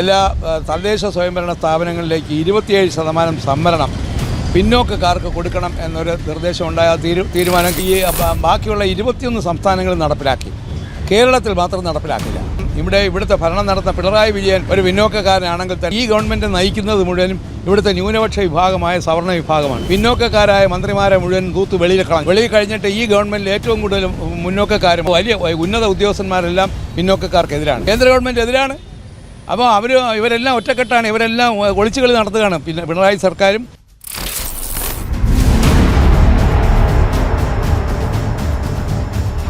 എല്ലാ തദ്ദേശ സ്വയംഭരണ സ്ഥാപനങ്ങളിലേക്ക് ഇരുപത്തിയേഴ് ശതമാനം സംവരണം പിന്നോക്കക്കാർക്ക് കൊടുക്കണം എന്നൊരു നിർദ്ദേശം ഉണ്ടായ തീരു തീരുമാനം ഈ ബാക്കിയുള്ള ഇരുപത്തിയൊന്ന് സംസ്ഥാനങ്ങളിൽ നടപ്പിലാക്കി. കേരളത്തിൽ മാത്രം നടപ്പിലാക്കില്ല. ഇവിടെ ഇവിടുത്തെ ഭരണം നടത്തുന്ന പിണറായി വിജയൻ ഒരു പിന്നോക്കക്കാരനാണെങ്കിൽ തന്നെ ഈ ഗവൺമെന്റ് നയിക്കുന്നത് മുഴുവനും ഇവിടുത്തെ ന്യൂനപക്ഷ വിഭാഗമായ സവർണ വിഭാഗമാണ്. പിന്നോക്കക്കാരായ മന്ത്രിമാരെ മുഴുവൻ തൂത്ത് വെളിയിൽ കളഞ്ഞു. വെളിയിൽ കഴിഞ്ഞിട്ട് ഈ ഗവൺമെന്റ് ഏറ്റവും കൂടുതൽ മുന്നോക്കക്കാരും വലിയ ഉന്നത ഉദ്യോഗസ്ഥന്മാരെല്ലാം പിന്നോക്കക്കാർക്കെതിരാണ്. കേന്ദ്ര ഗവൺമെന്റ് എതിരാണ്. അപ്പോൾ അവർ ഇവരെല്ലാം ഒറ്റക്കെട്ടാണ്. ഇവരെല്ലാം ഒളിച്ചുകളി നടത്തുകയാണ്. പിന്നെ പിണറായി സർക്കാരും.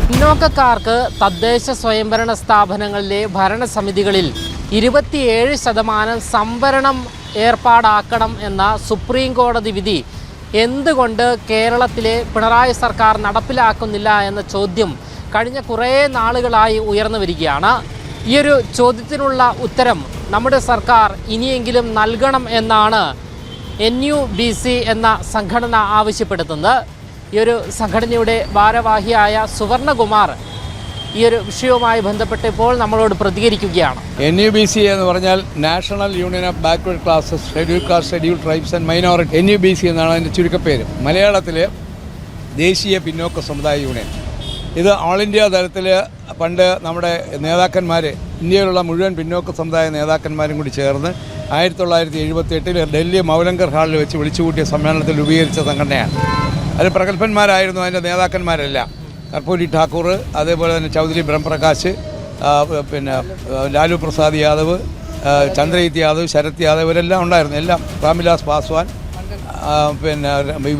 പിന്നോക്കക്കാർക്ക് തദ്ദേശ സ്വയംഭരണ സ്ഥാപനങ്ങളിലെ ഭരണസമിതികളിൽ ഇരുപത്തിയേഴ് ശതമാനം സംവരണം ഏർപ്പാടാക്കണം എന്ന സുപ്രീം കോടതി വിധി എന്തുകൊണ്ട് കേരളത്തിലെ പിണറായി സർക്കാർ നടപ്പിലാക്കുന്നില്ല എന്ന ചോദ്യം കഴിഞ്ഞ കുറേ നാളുകളായി ഉയർന്നു വരികയാണ്. ഈ ഒരു ചോദ്യത്തിനുള്ള ഉത്തരം നമ്മുടെ സർക്കാർ ഇനിയെങ്കിലും നൽകണം എന്നാണ് എൻ യു ബി സി എന്ന സംഘടന ആവശ്യപ്പെടുത്തുന്നത്. ഈ ഒരു സംഘടനയുടെ ഭാരവാഹിയായ സുവർണകുമാർ ഈ ഒരു വിഷയവുമായി ബന്ധപ്പെട്ട് ഇപ്പോൾ നമ്മളോട് പ്രതികരിക്കുകയാണ്. എൻ യു ബി സി എന്ന് പറഞ്ഞാൽ national union of backward classes schedule caste schedule tribes and minority N U B C എന്നാണ് അതിന്റെ ചുരുക്കപ്പേര്. മലയാളത്തിൽ ദേശീയ പിന്നോക്ക സമുദായ യൂണിയൻ. ഇത് ഓൾ ഇന്ത്യ തലത്തിൽ പണ്ട് നമ്മുടെ നേതാക്കന്മാർ ഇന്ത്യയിലുള്ള മുഴുവൻ പിന്നോക്ക സമുദായ നേതാക്കന്മാരും കൂടി ചേർന്ന് ആയിരത്തി തൊള്ളായിരത്തി എഴുപത്തി എട്ടിൽ ഡൽഹി മൗലങ്കർ ഹാളിൽ വെച്ച് വിളിച്ചുകൂട്ടിയ സമ്മേളനത്തിൽ രൂപീകരിച്ച സംഘടനയാണ്. അതിൽ പ്രഗത്ഭന്മാരായിരുന്നു അതിന്റെ നേതാക്കന്മാരെല്ലാം. കർപ്പൂരി ഠാക്കൂർ അതേപോലെ തന്നെ ചൗധരി ബ്രഹ്മപ്രകാശ് പിന്നെ ലാലു പ്രസാദ് യാദവ് ചന്ദ്രജിത് യാദവ് ശരത് യാദവ് ഇവരെല്ലാം ഉണ്ടായിരുന്നു. എല്ലാം രാംവിലാസ് പാസ്വാൻ പിന്നെ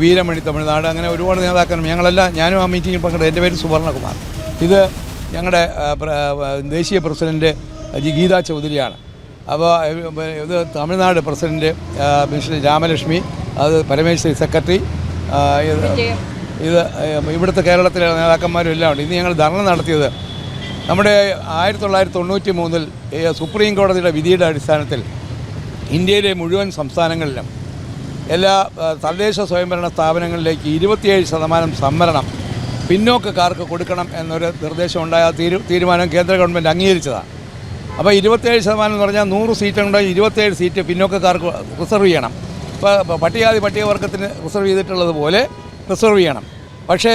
വീരമണി തമിഴ്നാട് അങ്ങനെ ഒരുപാട് നേതാക്കൾ ഞങ്ങളെല്ലാം ഞാനും ആ മീറ്റിങ്ങിൽ പങ്കെടുത്തു എന്റെ പേര് സുവർണകുമാർ. ഇത് ഞങ്ങളുടെ ദേശീയ പ്രസിഡന്റ് ജി ഗീതാ ചൗധരിയാണ്. അപ്പോൾ ഇത് തമിഴ്നാട് പ്രസിഡന്റ് മിസ്റ്റർ രാമലക്ഷ്മി അത് പരമേശ്വരി സെക്രട്ടറി ഇത് ഇവിടുത്തെ കേരളത്തിലെ നേതാക്കന്മാരും എല്ലാം ഉണ്ട്. ഇന്ന് ഞങ്ങൾ ധർണ നടത്തിയത് നമ്മുടെ ആയിരത്തി തൊള്ളായിരത്തി തൊണ്ണൂറ്റി മൂന്നിൽ സുപ്രീം കോടതിയുടെ വിധിയുടെ അടിസ്ഥാനത്തിൽ ഇന്ത്യയിലെ മുഴുവൻ സംസ്ഥാനങ്ങളിലും എല്ലാ തദ്ദേശ സ്വയംഭരണ സ്ഥാപനങ്ങളിലേക്ക് ഇരുപത്തിയേഴ് ശതമാനം സംവരണം പിന്നോക്കക്കാർക്ക് കൊടുക്കണം എന്നൊരു നിർദ്ദേശം ഉണ്ടായ തീരു തീരുമാനം കേന്ദ്ര ഗവൺമെന്റ് അംഗീകരിച്ചതാണ്. അപ്പോൾ ഇരുപത്തേഴ് ശതമാനം എന്ന് പറഞ്ഞാൽ നൂറ് സീറ്റുണ്ട് ഇരുപത്തേഴ് സീറ്റ് പിന്നോക്കക്കാർക്ക് റിസർവ് ചെയ്യണം. ഇപ്പോൾ പട്ടികാതി പട്ടികവർഗത്തിന് റിസർവ് ചെയ്തിട്ടുള്ളതുപോലെ റിസർവ് ചെയ്യണം. പക്ഷേ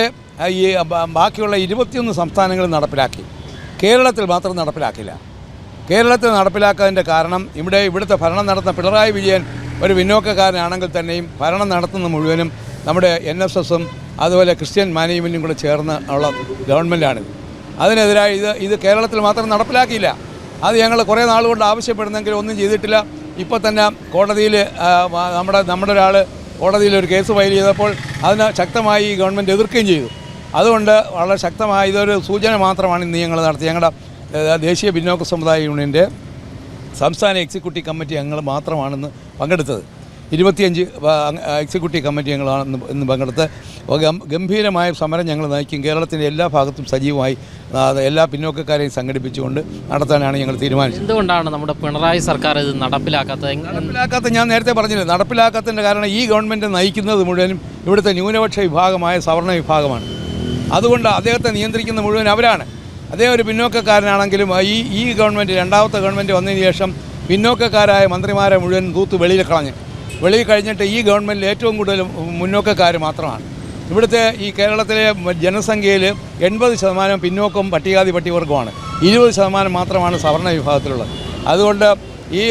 ഈ ബാക്കിയുള്ള ഇരുപത്തിയൊന്ന് സംസ്ഥാനങ്ങളിൽ നടപ്പിലാക്കി. കേരളത്തിൽ മാത്രം നടപ്പിലാക്കില്ല. കേരളത്തിൽ നടപ്പിലാക്കാതിന്റെ കാരണം ഇവിടെ ഇവിടുത്തെ ഭരണം നടത്തുന്ന പിണറായി വിജയൻ ഒരു പിന്നോക്കക്കാരനാണെങ്കിൽ തന്നെയും ഭരണം നടത്തുന്ന മുഴുവനും നമ്മുടെ എൻ എസ് എസും അതുപോലെ ക്രിസ്ത്യൻ മാനേജ്മെന്റും കൂടെ ചേർന്ന് ഉള്ള ഗവൺമെന്റാണിത് അതിനെതിരായി ഇത് ഇത് കേരളത്തിൽ മാത്രം നടപ്പിലാക്കിയില്ല. അത് ഞങ്ങൾ കുറേ നാൾ കൊണ്ട് ആവശ്യപ്പെടുന്നെങ്കിലും ഒന്നും ചെയ്തിട്ടില്ല. ഇപ്പോൾ തന്നെ കോടതിയിൽ നമ്മുടെ നമ്മുടെ ഒരാൾ കോടതിയിൽ ഒരു കേസ് ഫയൽ ചെയ്തപ്പോൾ അതിനെ ശക്തമായി ഈ ഗവൺമെന്റ് എതിർക്കുകയും ചെയ്തു. അതുകൊണ്ട് വളരെ ശക്തമായ ഇതൊരു സൂചന മാത്രമാണ് ഇന്ന് ഞങ്ങൾ നടത്തി ഞങ്ങളുടെ ദേശീയ പിന്നോക്ക സമുദായ യൂണിയന്റെ സംസ്ഥാന എക്സിക്യൂട്ടീവ് കമ്മിറ്റി അംഗങ്ങൾ മാത്രമാണെന്ന് പങ്കെടുത്തത്. ഇരുപത്തിയഞ്ച് എക്സിക്യൂട്ടീവ് കമ്മിറ്റി ഇന്ന് ഇന്ന് പങ്കെടുത്ത് ഗംഭീരമായ സമരം ഞങ്ങൾ നയിക്കും. കേരളത്തിന്റെ എല്ലാ ഭാഗത്തും സജീവമായി എല്ലാ പിന്നോക്കക്കാരെയും സംഘടിപ്പിച്ചുകൊണ്ട് നടത്താനാണ് ഞങ്ങൾ തീരുമാനിച്ചത്. എന്തുകൊണ്ടാണ് നമ്മുടെ പിണറായി സർക്കാർ ഇത് നടപ്പിലാക്കാത്തത്? നടപ്പിലാക്കാത്ത ഞാൻ നേരത്തെ പറഞ്ഞില്ല നടപ്പിലാക്കാത്തതിന്റെ കാരണം ഈ ഗവൺമെന്റ് നയിക്കുന്നത് മുഴുവനും ഇവിടുത്തെ ന്യൂനപക്ഷ വിഭാഗമായ സവർണ വിഭാഗമാണ്. അതുകൊണ്ട് അദ്ദേഹത്തെ നിയന്ത്രിക്കുന്ന മുഴുവൻ അവരാണ്. അദ്ദേഹം ഒരു പിന്നോക്കക്കാരനാണെങ്കിലും ഈ ഈ ഗവൺമെന്റ് രണ്ടാമത്തെ ഗവൺമെന്റ് വന്നതിന് ശേഷം പിന്നോക്കക്കാരായ മന്ത്രിമാരെ മുഴുവൻ തൂത്ത് വെളിയിൽ കളഞ്ഞ്. വെളിയിൽ കഴിഞ്ഞിട്ട് ഈ ഗവൺമെന്റിൽ ഏറ്റവും കൂടുതൽ മുന്നോക്കക്കാർ മാത്രമാണ്. ഇവിടുത്തെ ഈ കേരളത്തിലെ ജനസംഖ്യയിൽ എൺപത് ശതമാനം പിന്നോക്കം പട്ടികാതി പട്ടികവർഗമാണ് ഇരുപത് ശതമാനം മാത്രമാണ് സവർണ വിഭാഗത്തിലുള്ളത്. അതുകൊണ്ട് ഈ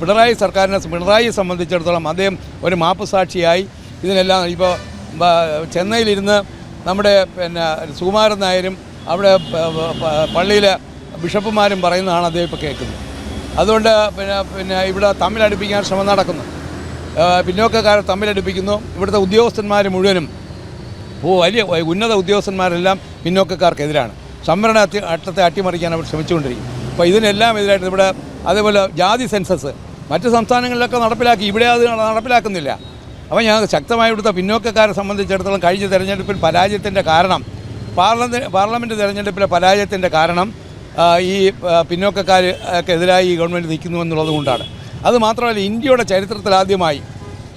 പിണറായി സർക്കാരിനെ പിണറായിയെ സംബന്ധിച്ചിടത്തോളം അദ്ദേഹം ഒരു മാപ്പ് സാക്ഷിയായി. ഇതിനെല്ലാം ഇപ്പോൾ ചെന്നൈയിലിരുന്ന് നമ്മുടെ പിന്നെ സുകുമാരൻ നായരും അവിടെ പള്ളിയിലെ ബിഷപ്പുമാരും പറയുന്നതാണ് അദ്ദേഹം ഇപ്പോൾ കേൾക്കുന്നത്. അതുകൊണ്ട് പിന്നെ പിന്നെ ഇവിടെ തമ്മിലടുപ്പിക്കാൻ ശ്രമം നടക്കുന്നു. പിന്നോക്കക്കാർ തമ്മിലടുപ്പിക്കുന്നു ഇവിടുത്തെ ഉദ്യോഗസ്ഥന്മാർ മുഴുവനും ഓ വലിയ ഉന്നത ഉദ്യോഗസ്ഥന്മാരെല്ലാം പിന്നോക്കക്കാർക്കെതിരാണ്. സംവരണ അട്ടത്തെ അട്ടിമറിക്കാൻ അവർ ശ്രമിച്ചുകൊണ്ടിരിക്കും. അപ്പോൾ ഇതിനെല്ലാം എതിരായിട്ട് ഇവിടെ അതേപോലെ ജാതി സെൻസസ് മറ്റ് സംസ്ഥാനങ്ങളിലൊക്കെ നടപ്പിലാക്കി ഇവിടെ അത് നടപ്പിലാക്കുന്നില്ല. അപ്പോൾ ഞാൻ ശക്തമായി ഇവിടുത്തെ പിന്നോക്കക്കാരെ സംബന്ധിച്ചിടത്തോളം കഴിഞ്ഞ തെരഞ്ഞെടുപ്പിൽ പരാജയത്തിന്റെ കാരണം പാർലമെന്റ് പാർലമെന്റ് തെരഞ്ഞെടുപ്പിലെ പരാജയത്തിന്റെ കാരണം ഈ പിന്നോക്കക്കാർക്കെതിരായി ഈ ഗവൺമെന്റ് നിൽക്കുന്നു എന്നുള്ളത് കൊണ്ടാണ്. അത് മാത്രമല്ല ഇന്ത്യയുടെ ചരിത്രത്തിൽ ആദ്യമായി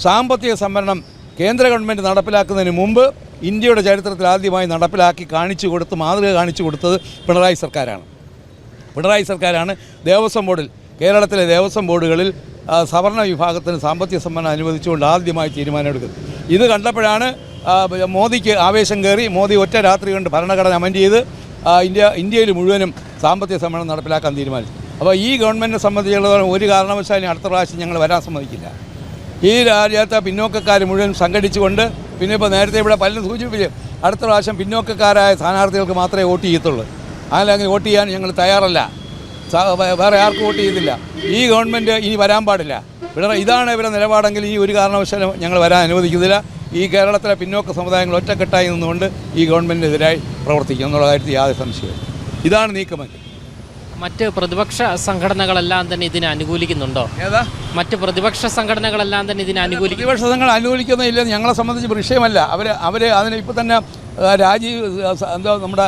സാമ്പത്തിക സംവരണം കേന്ദ്ര ഗവൺമെന്റ് നടപ്പിലാക്കുന്നതിന് മുമ്പ് ഇന്ത്യയുടെ ചരിത്രത്തിൽ ആദ്യമായി നടപ്പിലാക്കി കാണിച്ചു കൊടുത്ത് മാതൃക കാണിച്ചു കൊടുത്തത് പിണറായി സർക്കാരാണ്. പിണറായി സർക്കാരാണ് ദേവസ്വം ബോർഡിൽ കേരളത്തിലെ ദേവസ്വം ബോർഡുകളിൽ സവർണ വിഭാഗത്തിന് സാമ്പത്തിക സംവരണം അനുവദിച്ചുകൊണ്ട് ആദ്യമായി തീരുമാനമെടുക്കുന്നത്. ഇത് കണ്ടപ്പോഴാണ് മോദിക്ക് ആവേശം കയറി മോദി ഒറ്റ രാത്രി കൊണ്ട് ഭരണഘടന അമെൻഡ് ചെയ്ത് ഇന്ത്യ ഇന്ത്യയിൽ മുഴുവനും സാമ്പത്തിക സമ്മേളനം നടപ്പിലാക്കാൻ തീരുമാനിച്ചു. അപ്പോൾ ഈ ഗവൺമെന്റിനെ സംബന്ധിച്ചിടത്തോളം ഒരു കാരണവശാലും അടുത്ത പ്രാവശ്യം ഞങ്ങൾ വരാൻ സമ്മതിക്കില്ല. ഈ രാജ്യത്തെ പിന്നോക്കക്കാർ മുഴുവൻ സംഘടിച്ചുകൊണ്ട് പിന്നെ ഇപ്പോൾ നേരത്തെ ഇവിടെ പലരും സൂചിപ്പിച്ച് അടുത്ത പ്രാവശ്യം പിന്നോക്കക്കാരായ സ്ഥാനാർത്ഥികൾക്ക് മാത്രമേ വോട്ട് ചെയ്യത്തുള്ളൂ. അങ്ങനെ വോട്ട് ചെയ്യാൻ ഞങ്ങൾ തയ്യാറല്ല. വേറെ ആർക്കും വോട്ട് ചെയ്തില്ല ഈ ഗവൺമെന്റ് ഇനി വരാൻ പാടില്ല. ഇവിടെ ഇതാണ് ഇവരുടെ നിലപാടെങ്കിൽ ഈ ഒരു കാരണവശാലും ഞങ്ങൾ വരാൻ അനുവദിക്കുന്നില്ല ഈ കേരളത്തിലെ പിന്നോക്ക സമുദായങ്ങൾ ഒറ്റക്കെട്ടായി നിന്നുകൊണ്ട് ഈ ഗവൺമെന്റിനെതിരായി പ്രവർത്തിക്കും എന്നുള്ള കാര്യത്തിൽ യാതൊരു സംശയവും. ഇതാണ് നീക്കമെങ്കിൽ മറ്റ് പ്രതിപക്ഷ സംഘടനകളെല്ലാം തന്നെ ഇതിനെ അനുകൂലിക്കുന്നുണ്ടോ? ഏതാ? മറ്റ് പ്രതിപക്ഷ സംഘടനകളെല്ലാം തന്നെ ഇതിനെ അനുകൂലിക്കും പ്രതിപക്ഷ സംഘങ്ങൾ അനുകൂലിക്കുന്നില്ല ഞങ്ങളെ സംബന്ധിച്ച് വിഷയമല്ല. അവർ അവർ അതിന് ഇപ്പോൾ തന്നെ രാജീവ് എന്താ നമ്മുടെ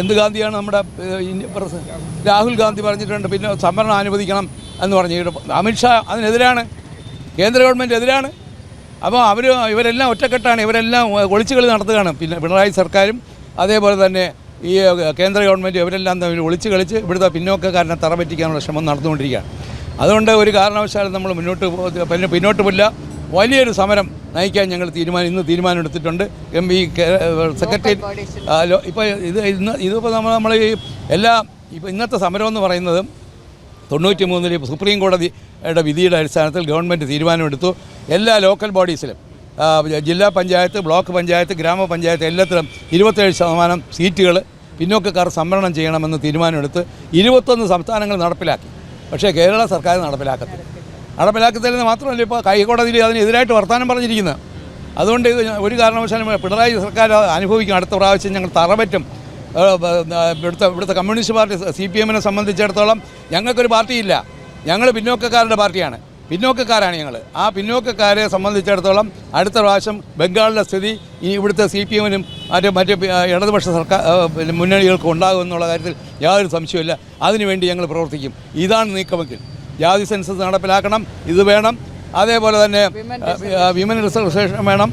എന്ത് ഗാന്ധിയാണ് നമ്മുടെ രാഹുൽ ഗാന്ധി പറഞ്ഞിട്ടുണ്ട് പിന്നെ സംവരണം അനുവദിക്കണം എന്ന് പറഞ്ഞു. അമിത്ഷാ അതിനെതിരാണ്. കേന്ദ്ര ഗവൺമെന്റ് എതിരാണ്. അപ്പോൾ അവർ ഇവരെല്ലാം ഒറ്റക്കെട്ടാണ്. ഇവരെല്ലാം ഒളിച്ചുകളി നടത്തുകയാണ്. പിന്നെ പിണറായി സർക്കാരും അതേപോലെ തന്നെ ഈ കേന്ദ്ര ഗവൺമെന്റ് ഇവരെല്ലാം തമ്മിൽ ഒളിച്ചു കളിച്ച് ഇവിടുത്തെ പിന്നോക്കക്കാരനെ തറപറ്റിക്കാനുള്ള ശ്രമം നടന്നുകൊണ്ടിരിക്കുകയാണ്. അതുകൊണ്ട് ഒരു കാരണവശാലും നമ്മൾ മുന്നോട്ട് പിന്നെ പിന്നോട്ട് പോയില്ല വലിയൊരു സമരം നയിക്കാൻ ഞങ്ങൾ തീരുമാനം ഇന്ന് തീരുമാനം എടുത്തിട്ടുണ്ട് എം ഈ സെക്രട്ടറി ഇപ്പോൾ ഇത് ഇന്ന് ഇതിപ്പോൾ നമ്മൾ നമ്മൾ ഈ എല്ലാ ഇപ്പോൾ ഇന്നത്തെ സമരം എന്ന് പറയുന്നത് തൊണ്ണൂറ്റി മൂന്നിൽ സുപ്രീം കോടതിയുടെ വിധിയുടെ അടിസ്ഥാനത്തിൽ ഗവൺമെന്റ് തീരുമാനമെടുത്തു. എല്ലാ ലോക്കൽ ബോഡീസിലും ജില്ലാ പഞ്ചായത്ത് ബ്ലോക്ക് പഞ്ചായത്ത് ഗ്രാമപഞ്ചായത്ത് എല്ലാത്തിലും ഇരുപത്തേഴ് ശതമാനം സീറ്റുകൾ പിന്നോക്കക്കാർ സംവരണം ചെയ്യണമെന്ന് തീരുമാനമെടുത്ത് ഇരുപത്തൊന്ന് സംസ്ഥാനങ്ങൾ നടപ്പിലാക്കി. പക്ഷേ കേരള സർക്കാർ നടപ്പിലാക്കത്തില്ല. നടപ്പിലാക്കത്തില്ലെന്ന് മാത്രമല്ല ഇപ്പോൾ ഹൈക്കോടതിയിൽ അതിനെതിരായിട്ട് വർത്തമാനം പറഞ്ഞിരിക്കുന്നത്. അതുകൊണ്ട് ഒരു കാരണവശാലും പിണറായി സർക്കാർ അനുഭവിക്കും. അടുത്ത പ്രാവശ്യം ഞങ്ങൾ തറപറ്റും. ഇവിടുത്തെ ഇവിടുത്തെ കമ്മ്യൂണിസ്റ്റ് പാർട്ടി സി പി എമ്മിനെ സംബന്ധിച്ചിടത്തോളം ഞങ്ങൾക്കൊരു പാർട്ടിയില്ല. ഞങ്ങൾ പിന്നോക്കക്കാരുടെ പാർട്ടിയാണ്. പിന്നോക്കക്കാരാണ് ഞങ്ങൾ ആ പിന്നോക്കക്കാരെ സംബന്ധിച്ചിടത്തോളം അടുത്ത പ്രാവശ്യം ബംഗാളിലെ സ്ഥിതി ഈ ഇവിടുത്തെ സി പി എമ്മിനും മറ്റേ മറ്റ് ഇടതുപക്ഷ സർക്കാർ മുന്നണികൾക്കും ഉണ്ടാകും എന്നുള്ള കാര്യത്തിൽ യാതൊരു സംശയമില്ല അതിനുവേണ്ടി ഞങ്ങൾ പ്രവർത്തിക്കും. ഇതാണ് നീക്കമെങ്കിൽ. ജാതി സെൻസസ് നടപ്പിലാക്കണം. ഇത് വേണം. അതേപോലെ തന്നെ വിമൻ റിസർവേഷൻ വേണം.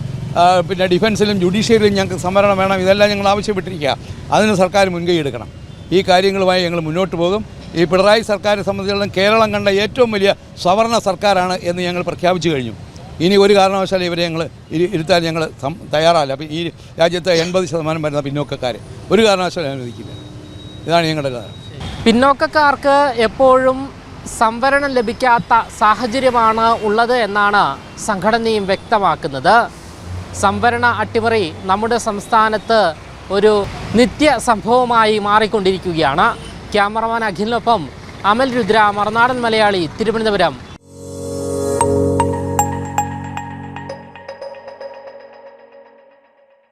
പിന്നെ ഡിഫൻസിലും ജുഡീഷ്യറിയിലും ഞങ്ങൾക്ക് സംവരണം വേണം. ഇതെല്ലാം ഞങ്ങൾ ആവശ്യപ്പെട്ടിരിക്കുക. അതിന് സർക്കാർ മുൻകൈ എടുക്കണം. ഈ കാര്യങ്ങളുമായി ഞങ്ങൾ മുന്നോട്ട് പോകും. ഈ പിണറായി സർക്കാരിനെ സംബന്ധിച്ചിടത്തോളം കേരളം കണ്ട ഏറ്റവും വലിയ സവർണ സർക്കാരാണ് എന്ന് ഞങ്ങൾ പ്രഖ്യാപിച്ചു കഴിഞ്ഞു. ഇനി ഒരു കാരണവശാലും ഇവരെ ഞങ്ങൾ ഇരു- ഇരുത്താൻ ഞങ്ങൾ തയ്യാറല്ല. അപ്പോൾ ഈ രാജ്യത്തെ എൺപത് ശതമാനം വരുന്ന പിന്നോക്കക്കാർ ഒരു കാരണവശാലും അനുവദിക്കില്ല ഇതാണ് ഞങ്ങളുടെ കാരണം പിന്നോക്കക്കാർക്ക് എപ്പോഴും സംവരണം ലഭിക്കാത്ത സാഹചര്യമാണ് ഉള്ളത് എന്നാണ് സംഘടനയും വ്യക്തമാക്കുന്നത്. സംവരണ അട്ടിമറി നമ്മുടെ സംസ്ഥാനത്ത് ഒരു നിത്യ സംഭവമായി മാറിക്കൊണ്ടിരിക്കുകയാണ്. ക്യാമറമാൻ അഖിലിനൊപ്പം അമൽ രുദ്ര മറുനാടൻ മലയാളി തിരുവനന്തപുരം.